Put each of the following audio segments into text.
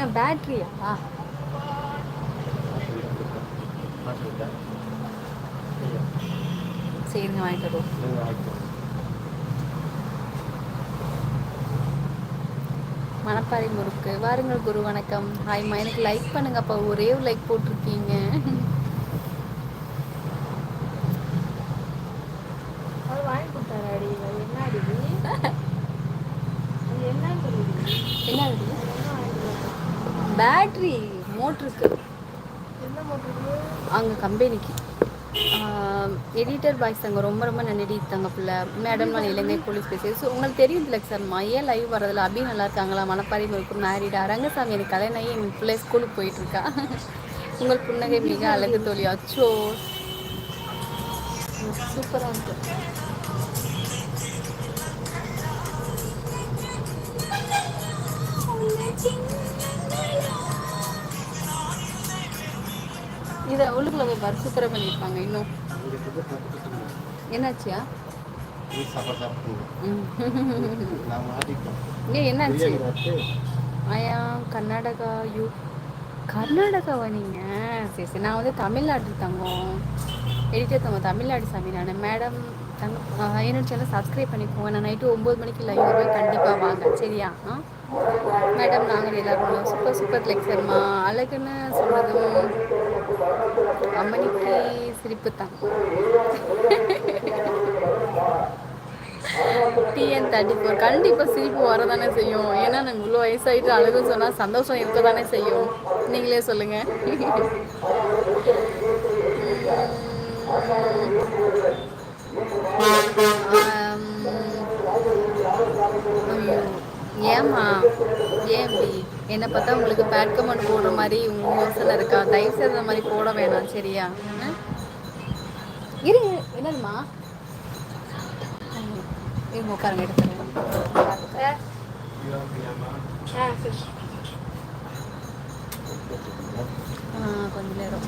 என்ன பேட்ரியா சரிங்க வாங்கிட்டு மணப்பாறை முறுக்கு. வாருங்கள் குரு வணக்கம். ஹாய்மா எனக்கு லைக் பண்ணுங்கப்பா. ஒரே ஒரு லைக் போட்டிருக்கீங்க அவர் வாங்கி கொடுத்தாரு அடி அது என்ன அடி அது என்னன்னு சொல்லுது என்ன என்ன வாங்கி கொடுத்தாரு பேட்ரி மோட்ருக்கு. என்ன போட்டிருக்கு அங்கே கம்பெனிக்கு. எடிட்டர் பாய்ஸ் அங்கே ரொம்ப ரொம்ப நன்றி தங்க பிள்ளை. மேடம் நான் இலங்கை போலீஸ் பேசுகிறேன் ஸோ உங்களுக்கு தெரியும் இல்லை சார் ஏன் லைவ் வரதில் அபி நல்லா இருக்காங்களா? மணப்பாறை முழுக்க மேரிடா ரங்கசாமி எனக்கு கல்யாணம் ஆகி என் பிள்ளை ஸ்கூலுக்கு போயிட்டுருக்கா? உங்கள் புன்னகை மிக அழகு தோழி. அச்சோ. சூப்பராக இருக்கு. இதை உள்ளுக்குள்ள போய் பாரு சூப்பராக பண்ணியிருப்பாங்க இன்னும். என்னாச்சியா. ஏன் என்னாச்சு? ஐயா கர்நாடகா யூ. கர்நாடகாவா நீங்கள் சரி சரி நான் வந்து தமிழ்நாட்டு தங்கம். எடிட்டர் தங்கம்? தமிழ்நாடு சாமி நான் மேடம் ஆ, என்னோட சேனல் சப்ஸ்கிரைப் பண்ணிக்கோங்க. நான் நைட்டு ஒம்பது மணிக்கு லைவ் வருவேன் கண்டிப்பாக வாங்க. சரியா? ஆ மேடம் நாங்கள் எல்லாரும் சூப்பர் சூப்பர் லெக்சர்மா அழகுன்னு சொல்கிறதும் அம்மனிக்கு சிரிப்பு தான். டிஎன் தேர்ட்டி ஃபோர் கண்டிப்பாக சிரிப்பு வரதானே செய்யும். ஏன்னா நாங்கள் இவ்வளோ வயசாகிட்டு அழகுன்னு சொன்னால் சந்தோஷம் இருக்க தானே செய்யும். நீங்களே சொல்லுங்கள் ஏம்மா ஏன் என்னை பார்த்தா உங்களுக்கு பேட் கமெண்ட் போடுற மாதிரி உங்க யோசனை இருக்கா? தயவு செய்து அந்த மாதிரி போட வேணாம் சரியா? இரு என்னதுமா இருங்க உட்காருங்க ஆ, கொஞ்ச நேரம்.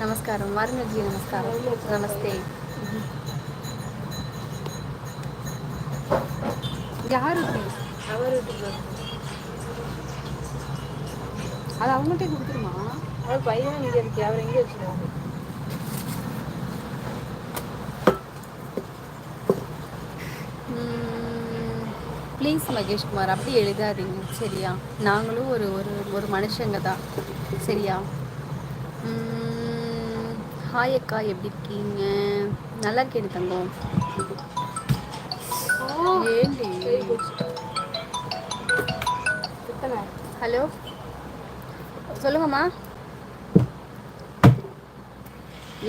நமஸ்காரம் ஜி நமஸ்காரம் நமஸ்தே யாரு? அவர். அது அவங்கள்ட்டே கொடுத்துருமா அவர் பையன் இங்கே இருக்கு அவர் எங்கே வச்சுருக்காங்க ப்ளீஸ் மகேஷ்குமார் அப்படி எழுதாதீங்க சரியா நாங்களும் ஒரு ஒரு ஒரு மனுஷங்க தான் சரியா ஹாய் அக்கா எப்படி இருக்கீங்க? நல்லா இருக்கேன் தங்கம். ஹலோ? சொல்லுங்கம்மா.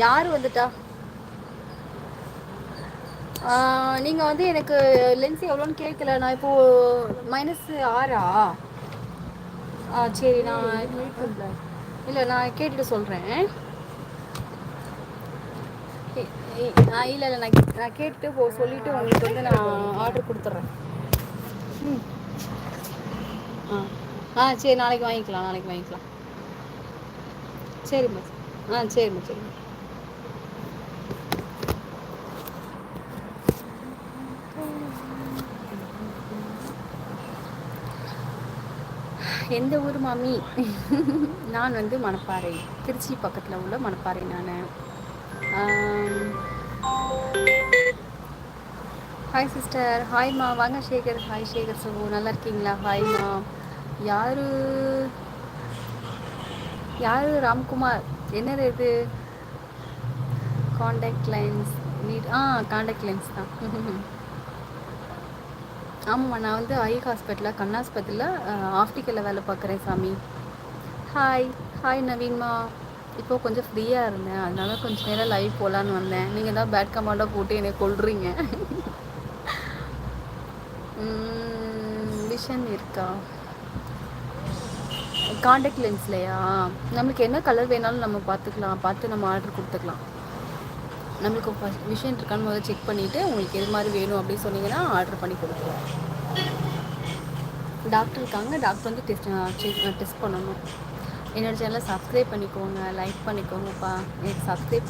யார் வந்துட்டா? நீங்கள் வந்து எனக்கு லென்ஸ் எவ்வளோன்னு கேட்கல. நான் இப்போது மைனஸ் ஆறா? ஆ சரி நான் இல்லை நான் கேட்டுட்டு சொல்கிறேன் இல்லை இல்லை நான் நான் கேட்டு போ சொல்லிவிட்டு உங்களுக்கு வந்து நான் ஆர்டர் கொடுத்துட்றேன். ம். ஆ. ஆ சரி நாளைக்கு வாங்கிக்கலாம் நாளைக்கு வாங்கிக்கலாம். சரிம்மா. ஆ சரிம்மா சரிம்மா. எந்த ஊர் மாமி? நான் வந்து மணப்பாறை. திருச்சி பக்கத்தில் உள்ள மணப்பாறை நான். ஹாய் சிஸ்டர் ஹாய்மா வாங்க சேகர். ஹாய் சேகர் சுபு நல்லா இருக்கீங்களா? ஹாய்மா யாரு? யாரு? ராம்குமார். என்ன இது? காண்டாக்ட் லைன்ஸ் நீட் ஆ காண்டாக்ட் லைன்ஸ் தான். ஆமாம்மா. நான் வந்து ஐ ஹாஸ்பிட்டலில் கண்ணாஸ்பத்திரியில் ஆப்டிக்கலில் வேலை பார்க்குறேன் சாமி. ஹாய் ஹாய் நவீன்மா. இப்போ கொஞ்சம் ஃப்ரீயாக இருந்தேன். அதனால கொஞ்சம் நேரம் லைவ் போகலான்னு வந்தேன். நீங்கள் தான் பேட் கமாண்டாக போட்டு என்னை கொள்றீங்க விஷன் இருக்கா? காண்டாக்ட் லென்ஸ்லையா நம்மளுக்கு என்ன கலர் வேணாலும் நம்ம பார்த்துக்கலாம். பார்த்து நம்ம ஆர்டர் கொடுத்துக்கலாம். நம்மளுக்கு ஃபஸ்ட் விஷயம் இருக்கான்னு முதல்ல செக் பண்ணிவிட்டு உங்களுக்கு எது மாதிரி வேணும் அப்படின்னு சொன்னீங்கன்னா ஆர்டர் பண்ணி கொடுத்துருவோம் டாக்டர் இருக்காங்க. டாக்டர் வந்து டெஸ்ட் செக் டெஸ்ட் பண்ணணும். என்னோட சேனலை சப்ஸ்கிரைப் பண்ணிக்கோங்க லைக் பண்ணிக்கோங்கப்பா. எனக்கு சப்ஸ்கிரைப்